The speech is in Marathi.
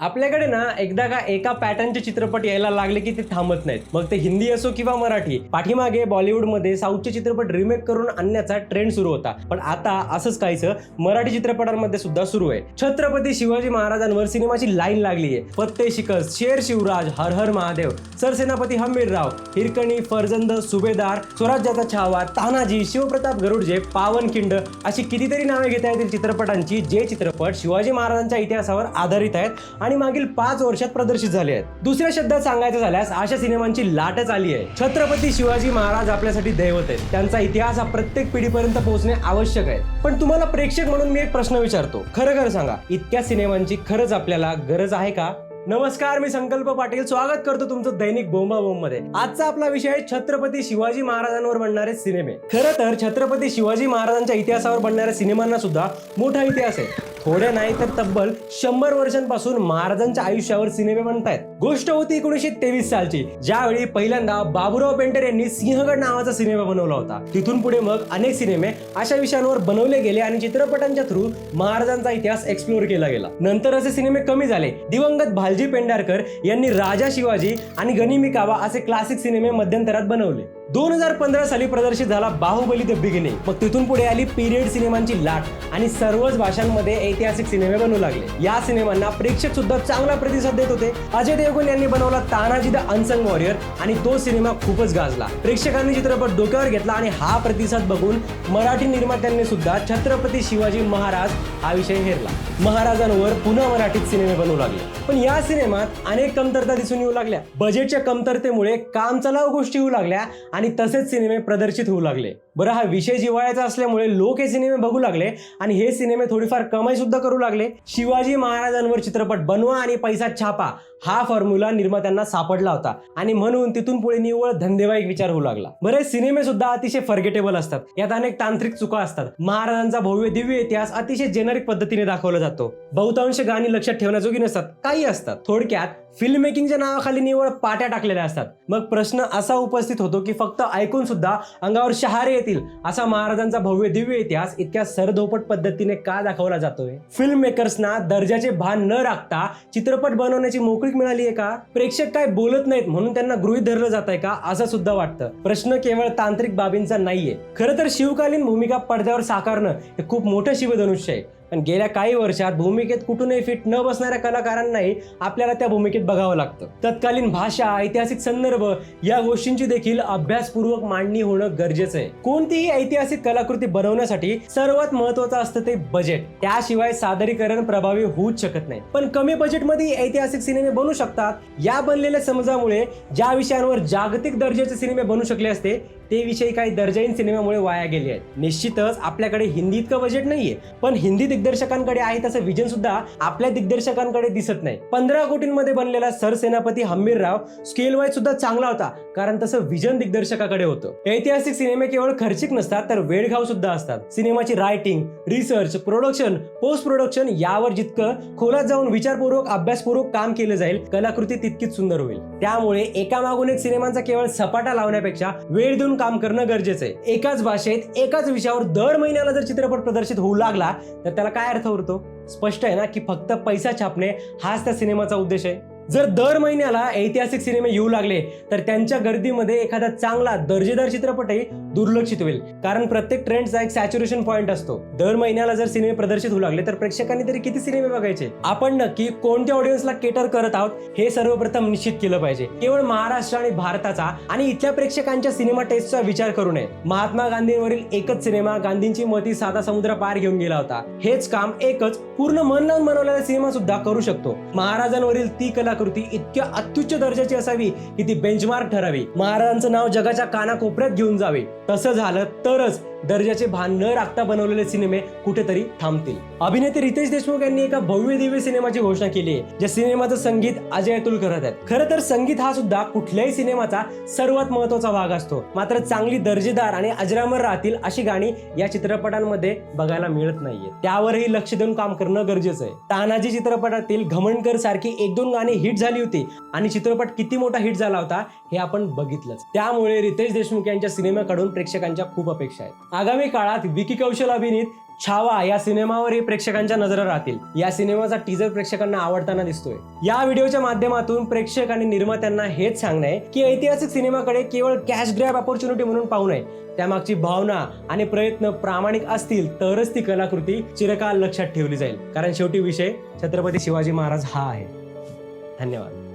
आपल्याकडे ना एकदा का एका पॅटर्नचे चित्रपट यायला लागले की ते थांबत नाहीत. मग ते हिंदी असो किंवा मराठी पाठीमागे बॉलिवूडमध्ये साऊथचे चित्रपट रिमेक करून आणण्याचा ट्रेंड सुरू होता. पण आता असंच काहीच मराठी चित्रपटांमध्ये सुद्धा सुरू आहे. छत्रपती शिवाजी महाराजांवर सिनेमाची लाईन लागली आहे फत्ते शिकस शेर शिवराज हर हर महादेव सरसेनापती हंबीरराव हिरकणी फरजंद सुभेदार स्वराज्याचा छावा तानाजी शिवप्रताप गरुडजे पावनखिंड अशी कितीतरी नावे घेता येतील चित्रपटांची जे चित्रपट शिवाजी महाराजांच्या इतिहासावर आधारित आहेत. आणि मागील पाच वर्षात प्रदर्शित झाले आहेत. दुसऱ्या शब्दात सांगायचं झाल्यास अशा सिनेमांची लाटच आली आहे. छत्रपती शिवाजी महाराज आपल्यासाठी दैवत आहेत. त्यांचा इतिहास हा प्रत्येक पिढीपर्यंत पोहोचणे आवश्यक आहे. पण तुम्हाला प्रेक्षक म्हणून मी एक प्रश्न विचारतो. खरं खरं सांगा इतक्या सिनेमांची खरंच आपल्याला गरज आहे का? नमस्कार मी संकल्प पाटील. स्वागत करतो तुमचं दैनिक बोंबा बोंबमध्ये आजचा आपला विषय आहे छत्रपती शिवाजी महाराजांवर बनणारे सिनेमे. खरं तर छत्रपती शिवाजी महाराजांच्या इतिहासावर बनणाऱ्या सिनेमांना सुद्धा मोठा इतिहास आहे. थोड्या नाही तर तब्बल शंभर वर्षांपासून महाराजांच्या आयुष्यावर सिनेमे बनतायत गोष्ट होती एकोणीशे तेवीस सालची ज्यावेळी पहिल्यांदा बाबुराव पेंटर यांनी सिंहगड नावाचा सिनेमा बनवला होता. तिथून पुढे मग अनेक सिनेमे अशा विषयांवर बनवले गेले आणि चित्रपटांच्या थ्रू महाराजांचा इतिहास एक्सप्लोर केला गेला. नंतर असे सिनेमे कमी झाले. दिवंगत भालजी पेंढारकर यांनी राजा शिवाजी आणि गनिमी कावा असे क्लासिक सिनेमे मध्यंतरात बनवले. दोन हजार पंधरा साली प्रदर्शित झाला बाहुबली द बिगिनिंग मग तिथून पुढे आली पिरियड सिनेमांची लाट आणि सर्वच भाषांमध्ये ऐतिहासिक सिनेमे बनवू लागले. या सिनेमांना प्रेक्षक सुद्धा चांगला प्रतिसाद देत होते. अजय देवगण यांनी बनवला तानाजी द अनसंग वॉरियर आणि तो सिनेमा खूपच गाजला. प्रेक्षकांनी चित्रपट डोक्यावर घेतला आणि हा प्रतिसाद बघून मराठी निर्मात्यांनी सुद्धा छत्रपती शिवाजी महाराज हा विषय हेरला. महाराजांवर पुन्हा मराठीत सिनेमे बनवू लागले. पण या सिनेमात अनेक कमतरता दिसून येऊ लागल्या. बजेटच्या कमतरतेमुळे काम चलाव गोष्टी होऊ लागल्या आणि तसेच सिनेमे प्रदर्शित होऊ लागले. बरं हा विषय जिवाळ्याचा असल्यामुळे लोक हे सिनेमे बघू लागले आणि हे सिनेमे थोडीफार कमाई सुद्धा करू लागले. शिवाजी महाराजांवर चित्रपट बनवा आणि पैसा छापा हा फॉर्म्युला निर्मात्यांना सापडला होता. आणि म्हणून तिथून पुढे निव्वळ धंदेवाईक विचार होऊ लागला. बरेच सिनेमे सुद्धा अतिशय फर्गेटेबल असतात. यात अनेक तांत्रिक चुका असतात. महाराजांचा भव्य दिव्य इतिहास अतिशय जेनरिक पद्धतीने दाखवला जातो. बहुतांश गाणी लक्षात ठेवण्याजोगी नसतात. काही असतात. थोडक्यात फिल्म मेकिंगच्या नावाखाली निवड पाट्या टाकलेल्या असतात. मग प्रश्न असा उपस्थित होतो की फक्त ऐकून सुद्धा अंगावर शहारे येतील असा महाराजांचा भव्य दिव्य इतिहास इतक्या सरधोपट पद्धतीने का दाखवला जातोय? फिल्म मेकर्सना दर्जाचे भान न राखता चित्रपट बनवण्याची मोकळीक मिळाली आहे का? प्रेक्षक काय बोलत नाहीत म्हणून त्यांना गृहीत धरलं जात आहे का? असं सुद्धा वाटतं. प्रश्न केवळ तांत्रिक बाबींचा नाहीये. खरं तर शिवकालीन भूमिका पडद्यावर साकारणं हे खूप मोठं शिवधनुष्य आहे. पण गेल्या काही वर्षात भूमिकेत कुठूनही फिट न बसणाऱ्या कलाकारांनाही आपल्याला त्या भूमिकेत बघावं लागतं. तत्कालीन भाषा ऐतिहासिक संदर्भ या गोष्टींची देखील अभ्यासपूर्वक मांडणी होणं गरजेचं आहे. कोणतीही ऐतिहासिक कलाकृती बनवण्यासाठी सर्वात महत्वाचं असतं ते बजेट त्याशिवाय सादरीकरण प्रभावी होऊच शकत नाही. पण कमी बजेटमध्ये ऐतिहासिक सिनेमे बनू शकतात. या बनलेल्या समजामुळे ज्या विषयांवर जागतिक दर्जाचे सिनेमे बनू शकले असते ते विषयी काही दर्जाहीन सिनेमामुळे वाया गेले आहेत. निश्चितच आपल्याकडे हिंदी इतकं बजेट नाहीये. पण हिंदीत दिग्दर्शकांकडे आहे तसं विजन सुद्धा आपल्या दिग्दर्शकांकडे दिसत नाही. पंधरा कोटींमध्ये बनलेला सरसेनापती हंबीरराव स्केल वाईज सुद्धा चांगला होता कारण तसं विजन दिग्दर्शकाकडे होतं. ऐतिहासिक सिनेमे केवळ खर्चिक नसतात तर वेळघाव सुद्धा असतात. सिनेमाची writing research production post production यावर जितकं खोलात जाऊन विचारपूर्वक अभ्यासपूर्वक काम केलं जाईल कलाकृती तितकीच सुंदर होईल. त्यामुळे एकामागून एक सिनेमांचा केवळ सपाटा लावण्यापेक्षा वेळ देऊन काम करणं गरजेचं आहे. एकाच भाषेत एकाच विषयावर दर महिन्याला जर चित्रपट प्रदर्शित होऊ लागला तर त्याला काय अर्थ उरतो? स्पष्ट आहे ना की फक्त पैसा छापणे हाच त्या सिनेमाचा उद्देश आहे. जर दर महिन्याला ऐतिहासिक सिनेमे येऊ लागले तर त्यांच्या गर्दीमध्ये एखादा चांगला दर्जेदार चित्रपटही दुर्लक्षित होईल. कारण प्रत्येक ट्रेंडचा एक सॅच्युरेशन पॉईंट असतो. दर महिन्याला जर सिनेमे प्रदर्शित होऊ लागले तर प्रेक्षकांनी तरी किती सिनेमे बघायचे? आपण नक्की कोणत्या ऑडियन्सला केटर करत आहोत हे सर्वप्रथम निश्चित केलं पाहिजे. केवळ महाराष्ट्र आणि भारताचा आणि इथल्या प्रेक्षकांच्या सिनेमा टेस्टचा विचार करू नये. महात्मा गांधींवरील एकच सिनेमा गांधींची मती साधा समुद्र पार घेऊन गेला होता. हेच काम एकच पूर्ण मन लावून बनवलेला सिनेमा सुद्धा करू शकतो. महाराजांवरील ती कला कलाकृती इतक्या अत्युच्च दर्जाची असावी की ती बेंचमार्क ठरावी. महाराजांचं नाव जगाच्या कानाकोपऱ्यात घेऊन जावे. तसं झालं तरच दर्जाचे भान न राखता बनवलेले सिनेमे कुठेतरी थांबतील. अभिनेते रितेश देशमुख यांनी एका भव्य दिव्य सिनेमाची घोषणा केली आहे ज्या सिनेमाचं संगीत अजय अतुल करत आहेत. खरं तर संगीत हा सुद्धा कुठल्याही सिनेमाचा सर्वात महत्त्वाचा भाग असतो. मात्र चांगली दर्जेदार आणि अजरामर राहतील अशी गाणी या चित्रपटांमध्ये बघायला मिळत नाहीये. त्यावरही लक्ष देऊन काम करणं गरजेचं आहे. तानाजी चित्रपटातील घमंडकर सारखी एक दोन गाणी हिट झाली होती आणि चित्रपट किती मोठा हिट झाला होता हे आपण बघितलंच. त्यामुळे रितेश देशमुख यांच्या सिनेमाकडून प्रेक्षकांच्या खूप अपेक्षा आहेत. आगामी काळात विकी कौशल अभिनीत छावा या सिनेमावरही प्रेक्षकांच्या नजरा राहतील. या सिनेमाचा टीजर प्रेक्षकांना आवडताना दिसतोय. या व्हिडिओच्या माध्यमातून प्रेक्षक आणि निर्मात्यांना हेच सांगणं आहे की ऐतिहासिक सिनेमाकडे केवळ कॅश ग्रॅब ऑपॉर्च्युनिटी म्हणून पाहू नये. त्यामागची भावना आणि प्रयत्न प्रामाणिक असतील तरच ती कलाकृती चिरकाल लक्षात ठेवली जाईल. कारण शेवटी विषय छत्रपती शिवाजी महाराज हा आहे. धन्यवाद.